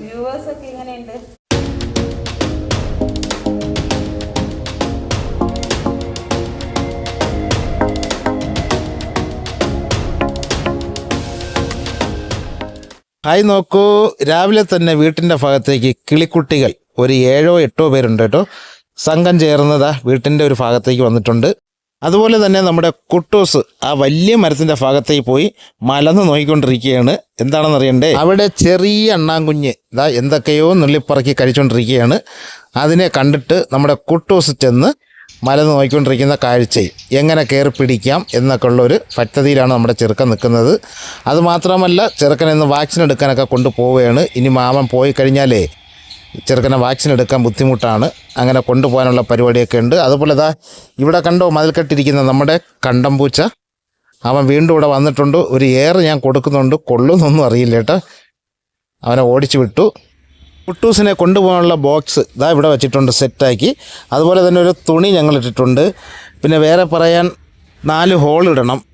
Viewers ഒക്കെ എങ്ങനെയുണ്ട് hi നോക്കൂ. രാവിലെ തന്നെ വീട്ടിന്റെ ഭാഗത്തേക്ക് കിളിക്കുട്ടികൾ ഒരു ഏഴോ എട്ടോ പേരുണ്ട് കേട്ടോ സംഘം ചേർന്നതാ വീട്ടിന്റെ ഒരു ഭാഗത്തേക്ക് വന്നിട്ടുണ്ട്. അതുപോലെ തന്നെ നമ്മുടെ കുട്ടൂസ് ആ വലിയ മരത്തിന്റെ ഭാഗത്തേക്ക് പോയി മലന്ന് നോക്കിക്കൊണ്ടിരിക്കുകയാണ്. എന്താണെന്ന് അറിയണ്ടേ? അവിടെ ചെറിയ അണ്ണാങ്കുഞ്ഞ് ഇതാ എന്തൊക്കെയോ നുള്ളിപ്പറക്കി കഴിച്ചുകൊണ്ടിരിക്കുകയാണ് അതിനെ കണ്ടിട്ട് നമ്മുടെ കുട്ടൂസ് ചെന്ന് മലന്ന് നോക്കിക്കൊണ്ടിരിക്കുന്ന കാഴ്ചയിൽ എങ്ങനെ കയറി പിടിക്കാം എന്നൊക്കെ ഉള്ളൊരു പറ്റതിയിലാണ് നമ്മുടെ ചെറുക്കൻ നിൽക്കുന്നത്. അതുമാത്രമല്ല ചെറുക്കൻ ഇന്ന് വാക്സിൻ എടുക്കാനൊക്കെ കൊണ്ടുപോവുകയാണ്. ഇനി മാമൻ പോയി കഴിഞ്ഞാലേ ചെറുക്കനെ വാക്സിൻ എടുക്കാൻ ബുദ്ധിമുട്ടാണ്. അങ്ങനെ കൊണ്ടുപോകാനുള്ള പരിപാടിയൊക്കെ ഉണ്ട്. അതുപോലെ ഇതാ ഇവിടെ കണ്ടോ മതിൽ കെട്ടിരിക്കുന്ന നമ്മുടെ കണ്ടംപൂച്ച. അവൻ വീണ്ടും ഇവിടെ വന്നിട്ടുണ്ട്. ഒരു ഏറ് ഞാൻ കൊടുക്കുന്നുണ്ട്. കൊള്ളുന്നൊന്നും അറിയില്ല കേട്ടോ. അവനെ ഓടിച്ചു വിട്ടു. കുട്ടൂസിനെ കൊണ്ടുപോകാനുള്ള ബോക്സ് ഇതാ ഇവിടെ വെച്ചിട്ടുണ്ട് സെറ്റാക്കി അതുപോലെ തന്നെ ഒരു തുണി ഞങ്ങൾ ഇട്ടിട്ടുണ്ട്. പിന്നെ വേറെ പറയാൻ നാല് ഹോൾ ഇടണം.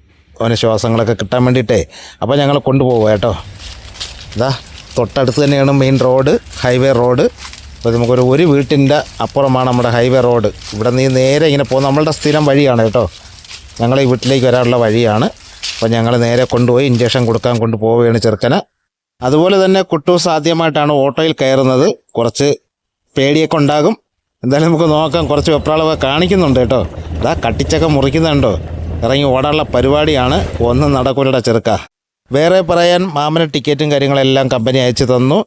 അവന് ശ്വാസങ്ങളൊക്കെ കിട്ടാൻ വേണ്ടിയിട്ടേ. അപ്പോൾ ഞങ്ങൾ കൊണ്ടുപോകുക കേട്ടോ. ഇതാ തൊട്ടടുത്ത് തന്നെയാണ് മെയിൻ റോഡ് ഹൈവേ റോഡ് അപ്പോൾ നമുക്കൊരു ഒരു വീട്ടിന്റെ അപ്പുറമാണ് നമ്മുടെ ഹൈവേ റോഡ് ഇവിടെ നിന്ന് നേരെ ഇങ്ങനെ പോകും നമ്മളുടെ സ്ഥിരം വഴിയാണ് കേട്ടോ. ഞങ്ങൾ ഈ വീട്ടിലേക്ക് വരാനുള്ള വഴിയാണ്. അപ്പോൾ ഞങ്ങൾ നേരെ കൊണ്ടുപോയി ഇഞ്ചക്ഷൻ കൊടുക്കാൻ കൊണ്ടുപോവുകയാണ് ചെറുക്കനെ. അതുപോലെ തന്നെ കുട്ടൂസ് ആദ്യമായിട്ടാണ് ഓട്ടോയിൽ കയറുന്നത്. കുറച്ച് പേടിയൊക്കെ ഉണ്ടാകും. എന്തായാലും നമുക്ക് നോക്കാം കുറച്ച് വെപ്രാളൊക്കെ കാണിക്കുന്നുണ്ട് കേട്ടോ. അതാ കട്ടിച്ചൊക്കെ മുറിക്കുന്നുണ്ടോ ഇറങ്ങി ഓടാനുള്ള പരിപാടിയാണ്. ഒന്നും നടക്കൂലട ചെറുക്ക. വേറെ പറയാൻ മാമന് ടിക്കറ്റും കാര്യങ്ങളെല്ലാം കമ്പനി അയച്ചു തന്നു.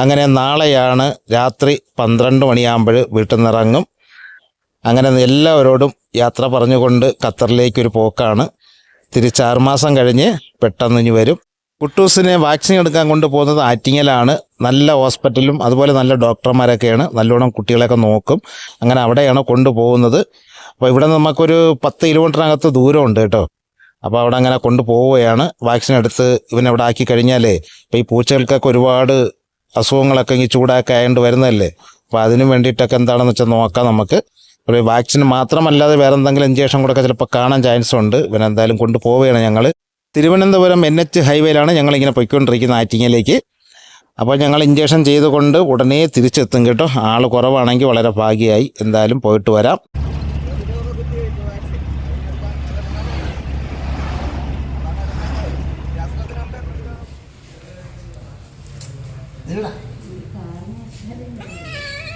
അങ്ങനെ നാളെയാണ് രാത്രി പന്ത്രണ്ട് മണിയാകുമ്പോൾ വീട്ടിൽ നിറങ്ങും അങ്ങനെ എല്ലാവരോടും യാത്ര പറഞ്ഞുകൊണ്ട് ഖത്തറിലേക്കൊരു പോക്കാണ്. തിരിച്ചാറുമാസം കഴിഞ്ഞ് പെട്ടെന്ന് ഇനി വരും. കുട്ടൂസിനെ വാക്സിൻ എടുക്കാൻ കൊണ്ടുപോകുന്നത് ആറ്റിങ്ങലാണ്. നല്ല ഹോസ്പിറ്റലും അതുപോലെ നല്ല ഡോക്ടർമാരൊക്കെയാണ്. നല്ലോണം കുട്ടികളെയൊക്കെ നോക്കും. അങ്ങനെ അവിടെയാണ് കൊണ്ടുപോകുന്നത്. അപ്പോൾ ഇവിടെ നമുക്കൊരു പത്ത് കിലോമീറ്ററിനകത്ത് ദൂരമുണ്ട് കേട്ടോ. അപ്പോൾ അവിടെ അങ്ങനെ കൊണ്ടുപോവുകയാണ്. വാക്സിൻ എടുത്ത് ഇവനവിടെ ആക്കി കഴിഞ്ഞാലേ ഇപ്പോൾ ഈ പൂച്ചകൾക്കൊക്കെ ഒരുപാട് അസുഖങ്ങളൊക്കെ ഈ ചൂടൊക്കെ ആയതുകൊണ്ട് വരുന്നതല്ലേ? അപ്പോൾ അതിനു വേണ്ടിയിട്ടൊക്കെ എന്താണെന്ന് വെച്ചാൽ നോക്കാം നമുക്ക്. ഒരു വാക്സിൻ മാത്രമല്ലാതെ വേറെ എന്തെങ്കിലും ഇഞ്ചക്ഷൻ കൂടെ ചിലപ്പോൾ കാണാൻ ചാൻസ് ഉണ്ട്. ഇവനെന്തായാലും കൊണ്ടുപോവുകയാണ് ഞങ്ങൾ തിരുവനന്തപുരം എൻ എച്ച് ഹൈവേയിലാണ് ഞങ്ങളിങ്ങനെ പൊയ്ക്കൊണ്ടിരിക്കുന്നത് ആറ്റിങ്ങലേക്ക് അപ്പോൾ ഞങ്ങൾ ഇഞ്ചക്ഷൻ ചെയ്തുകൊണ്ട് ഉടനെ തിരിച്ചെത്തും കേട്ടോ. ആൾ കുറവാണെങ്കിൽ വളരെ ഭാഗ്യമായി എന്തായാലും പോയിട്ട് വരാം.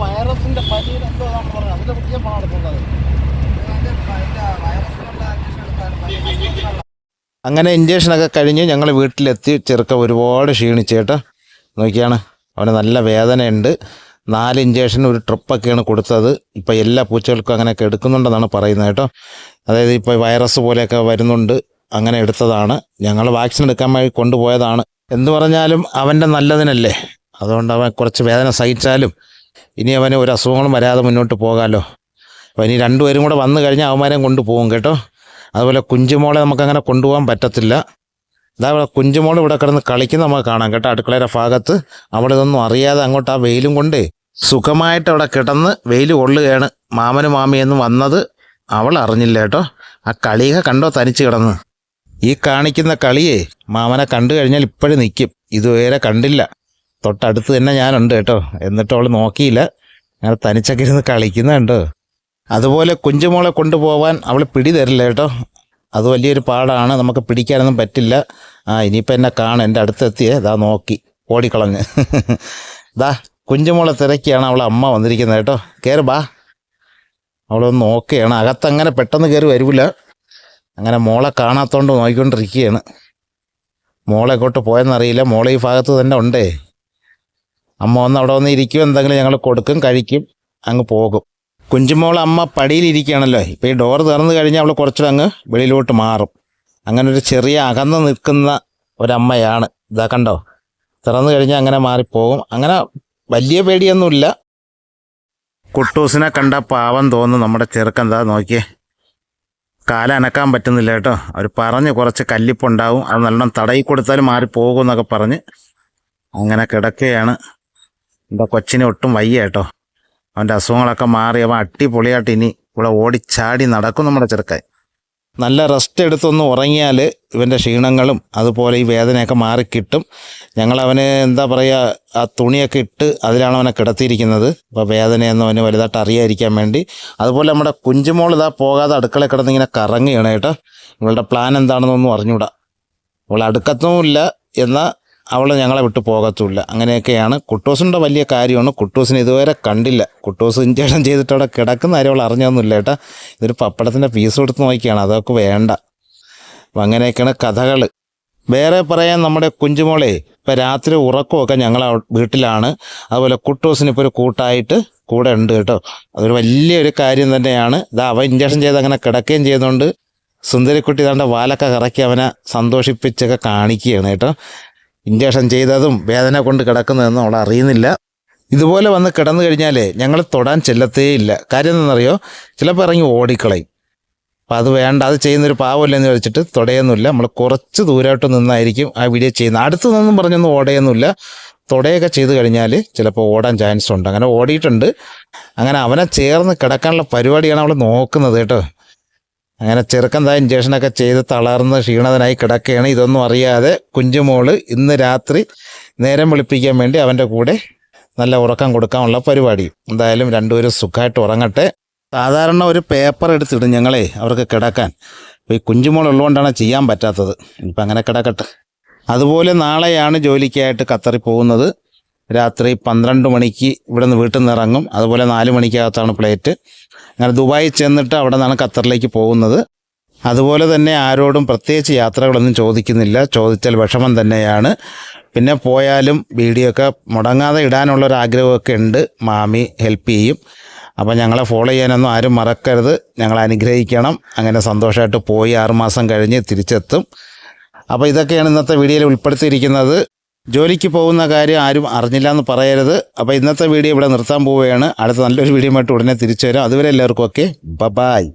വൈറസിന്റെ പനിയുടെ എന്തോ നമ്മൾ അതിന്റെ കുറിച്ച് പാടുന്നത് അങ്ങനെ ഇഞ്ചക്ഷനൊക്കെ കഴിഞ്ഞ് ഞങ്ങൾ വീട്ടിലെത്തി. ചെറുക്ക ഒരുപാട് ക്ഷീണിച്ചേട്ട് നോക്കിയാണ്. അവന് നല്ല വേദനയുണ്ട്. നാല് ഇഞ്ചക്ഷൻ ഒരു ട്രിപ്പൊക്കെയാണ് കൊടുത്തത്. ഇപ്പം എല്ലാ പൂച്ചകൾക്കും അങ്ങനെയൊക്കെ എടുക്കുന്നുണ്ടെന്നാണ് പറയുന്നത് കേട്ടോ. അതായത് ഇപ്പോൾ വൈറസ് പോലെയൊക്കെ വരുന്നുണ്ട്. അങ്ങനെ എടുത്തതാണ്. ഞങ്ങൾ വാക്സിൻ എടുക്കാൻ വേണ്ടി കൊണ്ടുപോയതാണ്. എന്ന് പറഞ്ഞാലും അവന്റെ നല്ലതിനല്ലേ. അതുകൊണ്ട് അവൻ കുറച്ച് വേദന സഹിച്ചാലും ഇനി അവന് ഒരു അസുഖങ്ങളും വരാതെ മുന്നോട്ട് പോകാമല്ലോ അപ്പോൾ ഇനി രണ്ടുപേരും കൂടെ വന്നു കഴിഞ്ഞാൽ അവന്മാരെയും കൊണ്ടുപോകും കേട്ടോ. അതുപോലെ കുഞ്ചുമോളെ നമുക്കങ്ങനെ കൊണ്ടുപോകാൻ പറ്റത്തില്ല. ഇതാ കുഞ്ചുമോൾ ഇവിടെ കിടന്ന് കളിക്കുന്ന നമുക്ക് കാണാം കേട്ടോ അടുക്കളയുടെ ഭാഗത്ത്. അവിടെ ഇതൊന്നും അറിയാതെ അങ്ങോട്ട് ആ വെയിലും കൊണ്ട് സുഖമായിട്ട് അവിടെ കിടന്ന് വെയിൽ കൊള്ളുകയാണ് മാമനും മാമിയെന്ന് വന്നത്. അവൾ അറിഞ്ഞില്ല കേട്ടോ. ആ കളിയെ കണ്ടോ തനിച്ച് കിടന്ന്? ഈ കാണിക്കുന്ന കളിയെ മാമനെ കണ്ടു കഴിഞ്ഞാൽ ഇപ്പോഴും നിൽക്കും ഇതുവരെ കണ്ടില്ല. തൊട്ടടുത്ത് തന്നെ ഞാനുണ്ട് കേട്ടോ. എന്നിട്ട് അവൾ നോക്കിയില്ല. അങ്ങനെ തനിച്ചൊക്കെ ഇരുന്ന് കളിക്കുന്നുണ്ട്. അതുപോലെ കുഞ്ചുമോളെ കൊണ്ടുപോകാൻ അവൾ പിടി തരില്ല കേട്ടോ. അത് വലിയൊരു പാടാണ്. നമുക്ക് പിടിക്കാനൊന്നും പറ്റില്ല. ആ ഇനിയിപ്പോൾ എന്നെ കാണും. എന്റെ അടുത്തെത്തിയേ. ഇതാ നോക്കി. ഓടിക്കളഞ്ഞ്. ഇതാ കുഞ്ചുമോളെ തിരക്കിയാണ് അവളെ അമ്മ വന്നിരിക്കുന്നത് കേട്ടോ. കയറി ബാ. അവളൊന്ന് നോക്കുകയാണ് അകത്തങ്ങനെ പെട്ടെന്ന് കയറി വരില്ല അങ്ങനെ മോളെ കാണാത്തോണ്ട് നോക്കിക്കൊണ്ടിരിക്കുകയാണ് മോളെ എങ്ങോട്ട് പോയെന്നറിയില്ല. മോളെ ഈ ഭാഗത്ത് തന്നെ ഉണ്ടേ. അമ്മ ഒന്ന് അവിടെ വന്ന് ഇരിക്കും. എന്തെങ്കിലും ഞങ്ങൾ കൊടുക്കും കഴിക്കും അങ്ങ് പോകും. കുഞ്ചുമോൾ അമ്മ പടിയിലിരിക്കുകയാണല്ലോ. ഇപ്പോൾ ഈ ഡോർ തുറന്നു കഴിഞ്ഞാൽ അവൾ കുറച്ചുകൂടെ അങ്ങ് വെളിയിലോട്ട് മാറും. അങ്ങനെ ഒരു ചെറിയ അകന്ന് നിൽക്കുന്ന ഒരമ്മയാണ്. ഇതാ കണ്ടോ? തുറന്നു കഴിഞ്ഞാൽ അങ്ങനെ മാറിപ്പോകും. അങ്ങനെ വലിയ പേടിയൊന്നുമില്ല. കുട്ടൂസിനെ കണ്ട പാവം തോന്നുന്നു നമ്മുടെ ചെറുക്കൻ. എന്താ നോക്കിയേ. കാലനക്കാൻ പറ്റുന്നില്ല കേട്ടോ. അവർ പറഞ്ഞ് കുറച്ച് കല്ലിപ്പുണ്ടാവും. അത് നല്ലോണം തടയി കൊടുത്താലും മാറിപ്പോകും എന്നൊക്കെ പറഞ്ഞ് അങ്ങനെ കിടക്കുകയാണ്. എന്താ കൊച്ചിനെ ഒട്ടും വയ്യ കേട്ടോ. അവന്റെ അസുഖങ്ങളൊക്കെ മാറി അവൻ അടിപൊളിയായിട്ട് ഇനി ഇവിടെ ഓടിച്ചാടി നടക്കും നമ്മുടെ ചെറുക്കൻ. നല്ല റെസ്റ്റ് എടുത്തൊന്ന് ഉറങ്ങിയാൽ ഇവന്റെ ക്ഷീണങ്ങളും അതുപോലെ ഈ വേദനയൊക്കെ മാറിക്കിട്ടും ഞങ്ങൾ അവന് എന്താ പറയുക ആ തുണിയൊക്കെ ഇട്ട് അതിലാണ് അവനെ കിടത്തിയിരിക്കുന്നത്. അപ്പോൾ വേദനയൊന്നും അവന് വലുതായിട്ട് അറിയാതിരിക്കാൻ വേണ്ടി. അതുപോലെ നമ്മുടെ കുഞ്ചുമോൾ ഇതാ പോകാതെ അടുക്കള കിടന്നിങ്ങനെ കറങ്ങുകയാണ് കേട്ടോ. ഇവളുടെ പ്ലാൻ എന്താണെന്നൊന്നും അറിഞ്ഞൂടാ. അവൾ അടുക്കത്തുമില്ല എന്നാൽ അവൾ ഞങ്ങളെ വിട്ടു പോകത്തുമില്ല. അങ്ങനെയൊക്കെയാണ് കുട്ടൂസിന്റെ വലിയ കാര്യമാണ്. കുട്ടൂസിന് ഇതുവരെ കണ്ടില്ല. കുട്ടൂസ് ഇഞ്ചേഷൻ ചെയ്തിട്ട് അവിടെ കിടക്കുന്ന കാര്യം അവൾ അറിഞ്ഞൊന്നുമില്ല കേട്ടോ ഇതൊരു പപ്പടത്തിന്റെ പീസ് കൊടുത്ത് നോക്കിയാണ്. അതൊക്കെ വേണ്ട. അപ്പം അങ്ങനെയൊക്കെയാണ് കഥകൾ വേറെ പറയാൻ നമ്മുടെ കുഞ്ചുമോളെ ഇപ്പം രാത്രി ഉറക്കമൊക്കെ ഞങ്ങൾ വീട്ടിലാണ്. അതുപോലെ കുട്ടൂസിന് ഇപ്പോൾ ഒരു കൂട്ടായിട്ട് കൂടെ ഉണ്ട് കേട്ടോ. അതൊരു വലിയൊരു കാര്യം തന്നെയാണ്. ഇതാ അവ ഇഞ്ചക്ഷൻ ചെയ്ത് അങ്ങനെ കിടക്കുകയും ചെയ്തുകൊണ്ട് സുന്ദരിക്കുട്ടി തന്റെ വാലൊക്കെ കറക്കി അവനെ സന്തോഷിപ്പിച്ചൊക്കെ കാണിക്കുകയാണ് കേട്ടോ. ഇഞ്ചക്ഷൻ ചെയ്തതും വേദന കൊണ്ട് കിടക്കുന്നതെന്നും അവൾ അറിയുന്നില്ല. ഇതുപോലെ വന്ന് കിടന്നു കഴിഞ്ഞാലേ ഞങ്ങൾ തൊടാൻ ചെല്ലത്തേ ഇല്ല. കാര്യം എന്താണെന്നറിയോ? ചിലപ്പോൾ ഇറങ്ങി ഓടിക്കളയും. അപ്പം അത് വേണ്ട അത് ചെയ്യുന്നൊരു പാവമല്ലെന്ന് വെച്ചിട്ട് തൊടയൊന്നുമില്ല. നമ്മൾ കുറച്ച് ദൂരമായിട്ട് നിന്നായിരിക്കും ആ വീഡിയോ ചെയ്യുന്നത്. അടുത്ത് നിന്നും പറഞ്ഞൊന്നും ഓടയൊന്നുമില്ല. തൊടയൊക്കെ ചെയ്ത് കഴിഞ്ഞാൽ ചിലപ്പോൾ ഓടാൻ ചാൻസ് ഉണ്ട്. അങ്ങനെ ഓടിയിട്ടുണ്ട്. അങ്ങനെ അവനെ ചേർന്ന് കിടക്കാനുള്ള പരിപാടിയാണ് അവൾ നോക്കുന്നത് കേട്ടോ. അങ്ങനെ ചെറുക്കൻ താ ഇഞ്ചക്ഷനൊക്കെ ചെയ്ത് തളർന്ന് ക്ഷീണതനായി കിടക്കുകയാണ്. ഇതൊന്നും അറിയാതെ കുഞ്ചുമോൾ ഇന്ന് രാത്രി നേരം വെളുപ്പിക്കാൻ വേണ്ടി അവന്റെ കൂടെ നല്ല ഉറക്കം കൊടുക്കാനുള്ള പരിപാടി. എന്തായാലും രണ്ടുപേരും സുഖമായിട്ട് ഉറങ്ങട്ടെ. സാധാരണ ഒരു പേപ്പർ എടുത്തിടും ഞങ്ങളെ അവർക്ക് കിടക്കാൻ. അപ്പോൾ ഈ കുഞ്ചുമോൾ ഉള്ളതുകൊണ്ടാണ് ചെയ്യാൻ പറ്റാത്തത്. ഇപ്പം അങ്ങനെ കിടക്കട്ടെ. അതുപോലെ നാളെയാണ് ജോലിക്കായിട്ട് കത്തറി പോകുന്നത്. രാത്രി പന്ത്രണ്ട് മണിക്ക് ഇവിടെ നിന്ന് വീട്ടിൽ നിന്ന് ഇറങ്ങും. അതുപോലെ നാല് മണിക്കകത്താണ് ഫ്ലൈറ്റ് അങ്ങനെ ദുബായിൽ ചെന്നിട്ട് അവിടെ നിന്നാണ് ഖത്തറിലേക്ക് പോകുന്നത്. അതുപോലെ തന്നെ ആരോടും പ്രത്യേകിച്ച് യാത്രകളൊന്നും ചോദിക്കുന്നില്ല. ചോദിച്ചാൽ വിഷമം തന്നെയാണ്. പിന്നെ പോയാലും വീഡിയോ ഒക്കെ മുടങ്ങാതെ ഇടാനുള്ളൊരാഗ്രഹമൊക്കെ ഉണ്ട്. മാമി ഹെൽപ്പ് ചെയ്യും. അപ്പോൾ ഞങ്ങളെ ഫോളോ ചെയ്യാനൊന്നും ആരും മറക്കരുത്. ഞങ്ങൾ അനുഗ്രഹിക്കണം. അങ്ങനെ സന്തോഷമായിട്ട് പോയി ആറുമാസം കഴിഞ്ഞ് തിരിച്ചെത്തും. അപ്പോൾ ഇതൊക്കെയാണ് ഇന്നത്തെ വീഡിയോയിൽ ഉൾപ്പെടുത്തിയിരിക്കുന്നത്. ജോലിക്ക് പോകുന്ന കാര്യം ആരും അറിഞ്ഞില്ല എന്ന് പറയരുത്. അപ്പോൾ ഇന്നത്തെ വീഡിയോ ഇവിടെ നിർത്താൻ പോവുകയാണ്. അടുത്ത നല്ലൊരു വീഡിയോ ആയിട്ട് ഉടനെ തിരിച്ചു വരാം. അതുവരെ എല്ലാവർക്കും ഓക്കെ ബ ബായ്